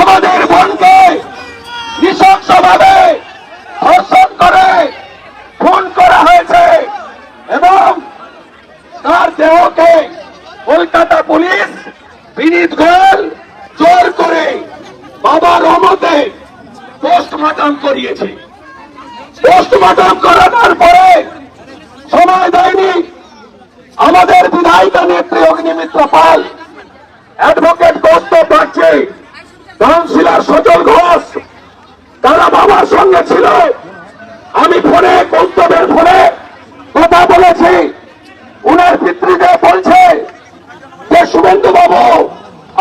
আমাদের বোনকে নৃশংসভাবে ধর্ষণ করে, খুন করা হয়েছে এবং তার দেহকে কলকাতা পুলিশ, বিনীত গোয়েল জোর করে বাবার অমতে পোস্টমর্টম করিয়েছে। পোস্টমর্টম করানোর পরে সময় দেয়নি। আমাদের বিধায়িকা নেত্রী অগ্নিমিত্র পাল অ্যাডভোকেট কষ্ট পাচ্ছে কাউন্সিলর সজল ঘোষ, তারা বাবার সঙ্গে ছিল। আমি ফোনে কৌস্তবের ফোনে কথা বলেছি। উনার পিতৃদেব বলছে যে শুভেন্দু বাবু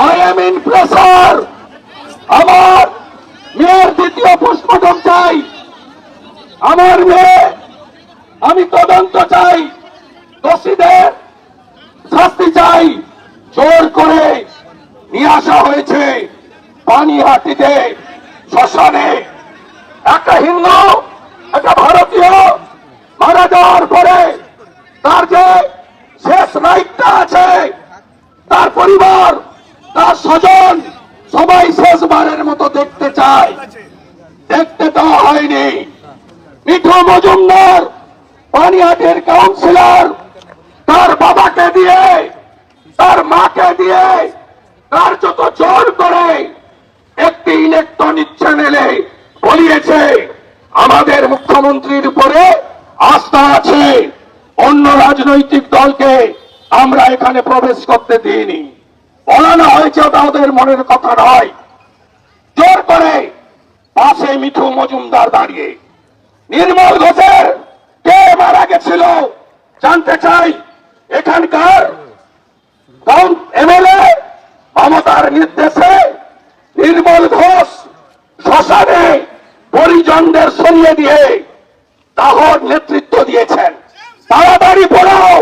আই এম ইন প্রেসার আমার মেয়ের দ্বিতীয় পোস্টমর্টম চাই। আমার মেয়ে, আমি তদন্ত চাই। দোষীদের শাস্তি চাই। জোর করে নিয়ে আসা হয়েছে। পানিহাটিতে শ্মশানে। একটা হিন্দু, একটা ভারতীয় মারা যাওয়ার পরে তার যে শেষ রাইটটা আছে, তার পরিবার, তার স্বজন সবাই শেষবারের মতো দেখতে চায়। দেখতে দেওয়া হয়নি। মিঠু মজুমদার পানিহাটের কাউন্সিলর তার বাবাকে দিয়ে, তার মাকে দিয়ে, তার যত জোর করে একটি ইলেকট্রনিক চ্যানেলে বলিয়েছে আমাদের মুখ্যমন্ত্রীর উপরে আস্থা আছে। অন্য রাজনৈতিক দলকে আমরা এখানে প্রবেশ করতে দিইনি। বলানো হয়েছে ওটা ওদের মনের কথা নয়। জোর করে পাশে মিঠু মজুমদার দাঁড়িয়ে। নির্মল ঘোষের কে মারা গেছিল জানতে চাই, এখানকার এমএলএ মমতার নির্দেশে শ্মশানে পরিজনদের সরিয়ে দিয়ে তাহর নেতৃত্ব দিয়েছেন। তাড়াতাড়ি পড়াও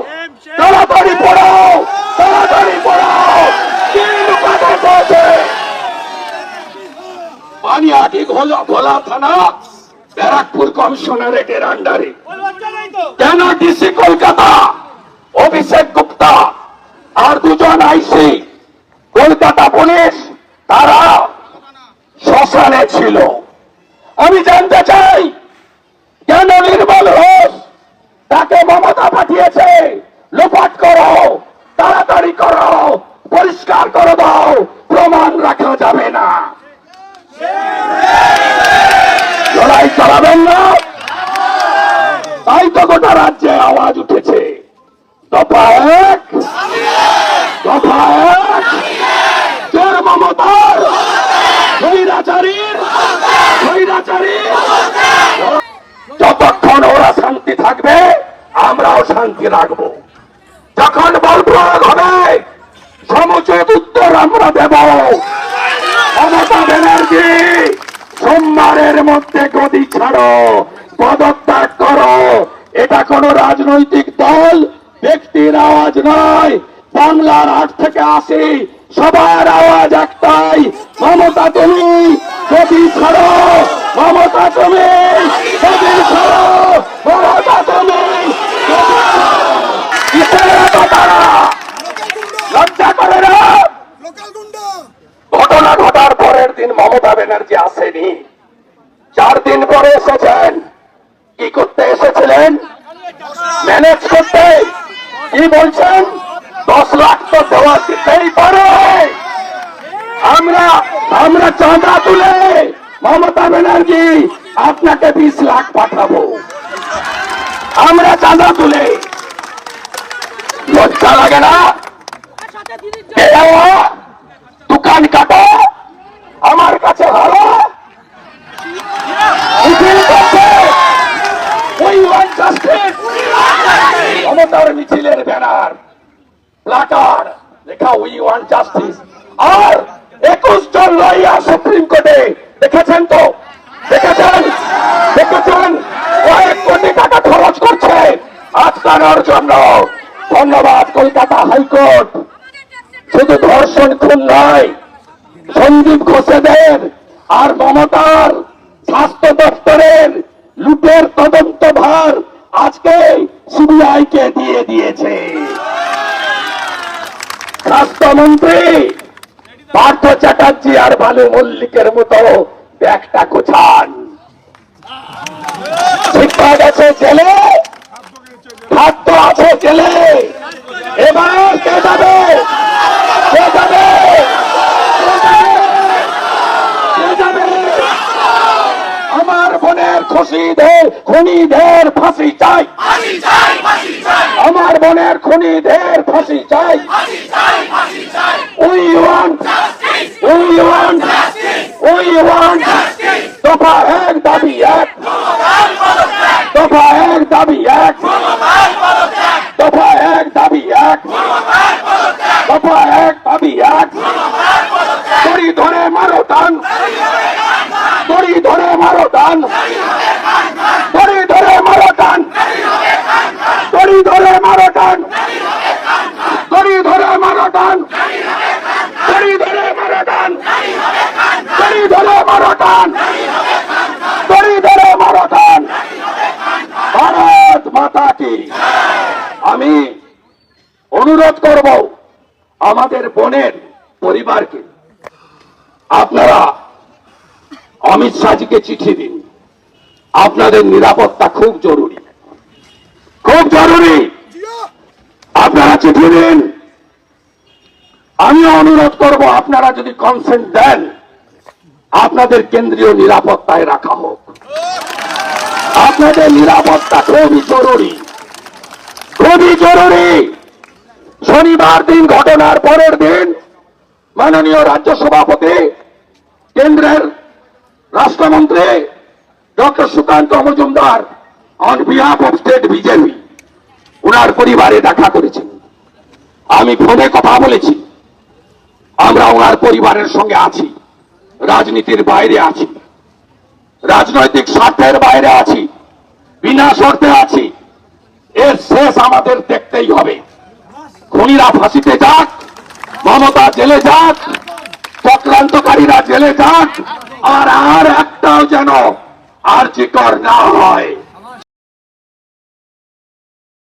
তাড়াতাড়ি পড়াও তাড়াতাড়ি পড়াও। কেন ডিসি কলকাতা? অভিষেক গুপ্তা আর দুজন আইসি, কলকাতা তারা শ্মশানে ছিল। আমি জানতে চাই, কেন নির্মল ঘোষ তাকে মমতা পাঠিয়েছে? লোপাট করো, তাড়াতাড়ি করো, পরিষ্কার করে দাও, প্রমাণ রাখা যাবে না। লড়াই চালাবেন না। তাই তো গোটা রাজ্যে আওয়াজ উঠেছে। দফা এক দফা এক চোর মমতার স্বৈরাচারীর স্বৈরাচারীর। যতক্ষণ ওরা শান্তি থাকবে, আমরাও শান্তি রাখব। যখন বল প্রয়োগ হবে, সমুচিত উত্তর আমরা দেব। মমতা ব্যানার্জি, সোমবারের মধ্যে গদি ছাড়ো, পদত্যাগ করো। এটা কোন রাজনৈতিক দল, ব্যক্তির আওয়াজ নয়। বাংলার আট থেকে আসি সবার আওয়াজ একটাই, মমতা তুমি গদি ছাড়ো, মমতা তুমি গদি ছাড়ো, মমতা তুমি ঘটনা ঘটার পরের দিন মমতা ব্যানার্জি আসেনি। চার দিন পরে এসেছেন। কি করতে এসেছিলেন? ম্যানেজ করতে। কি বলছেন? দশ লাখ তো দেওয়া দিতেই পারে। আমরা আমরা চাঁদা তুলে মমতা ব্যানার্জি আপনাকে বিশ লাখ পাঠাবো। আমরা চাঁদা তুলে। লজ্জা লাগে না? দোকান কাটো, আমার কাছে ভালো। মমতার মিছিলের ব্যানার। প্লাকার লেখা উই ওয়ান জাস্টিস আর একুশ জন লয়ার সুপ্রিম কোর্টে দেখেছেন তো? দেখেছেন? দেখেছেন? কয়েক কোটি টাকা খরচ করছে আটকানোর জন্য। ধন্যবাদ, কলকাতা হাইকোর্ট। শুধু ধর্ষণ, খুন নয়, সন্দীপ ঘোষেদের আর মমতার স্বাস্থ্য দপ্তরের লুটের তদন্ত ভার আজকে সিবিআই কে দিয়ে স্বাস্থ্যমন্ত্রী পার্থ চ্যাটার্জি আর বালু মল্লিকের মতো ব্যাগটা কোথান শিক্ষা গেছে জেলে খাদ্য আছে জেলে এবার কে যাবে কে যাবে কে যাবে আমার বোনের খুশিদের খুনিদের ফাঁসি চাই। আমার বোনের খুনিদের ফাঁসি চাই। We want we want we want দফা এক দাবি এক। দফা এক দাবি এক। দফা এক দাবি এক। দফা এক দাবি এক। দড়ি ধরে মারো টান। দড়ি ধরে মারো টান দড়ি ধরে মারো টান দড়ি ধরে মারো টান দড়ি ধরে মারো টান দড়ি ধরে মারো টান দড়ি ধরে দড়ি ধরে মারো টান ভারত মাতা কি? আমি অনুরোধ করব আমাদের বোনের পরিবারকে। আপনারা অমিত শাহজিকে চিঠি দিন। আপনাদের নিরাপত্তা খুব জরুরি। খুব জরুরি। আপনারা চিঠি দিন। আমি অনুরোধ করব আপনারা যদি কনসেন্ট দেন আপনাদের কেন্দ্রীয় নিরাপত্তায় রাখা হোক। আপনাদের নিরাপত্তা খুবই জরুরি। খুবই জরুরি। শনিবার দিন ঘটনার পরের দিন মাননীয় রাজ্য সভাপতি, কেন্দ্রের রাষ্ট্রমন্ত্রী doctor Sukanta Majumdar on behalf of state BJP ওনার পরিবারে দেখা করেছেন। আমি ফোনে কথা বলেছি। আমরা ওনার পরিবারের সঙ্গে আছি। রাজনীতির বাইরে আছি। রাজনৈতিক স্বার্থের বাইরে আছি। বিনা শর্তে আছি। এর শেষ আমাদের দেখতেই হবে। খুনিরা ফাঁসিতে যাক, মমতা জেলে যাক, চক্রান্তকারীরা জেলে যাক, আর আর একটাও যেন আর চিকর না হয়।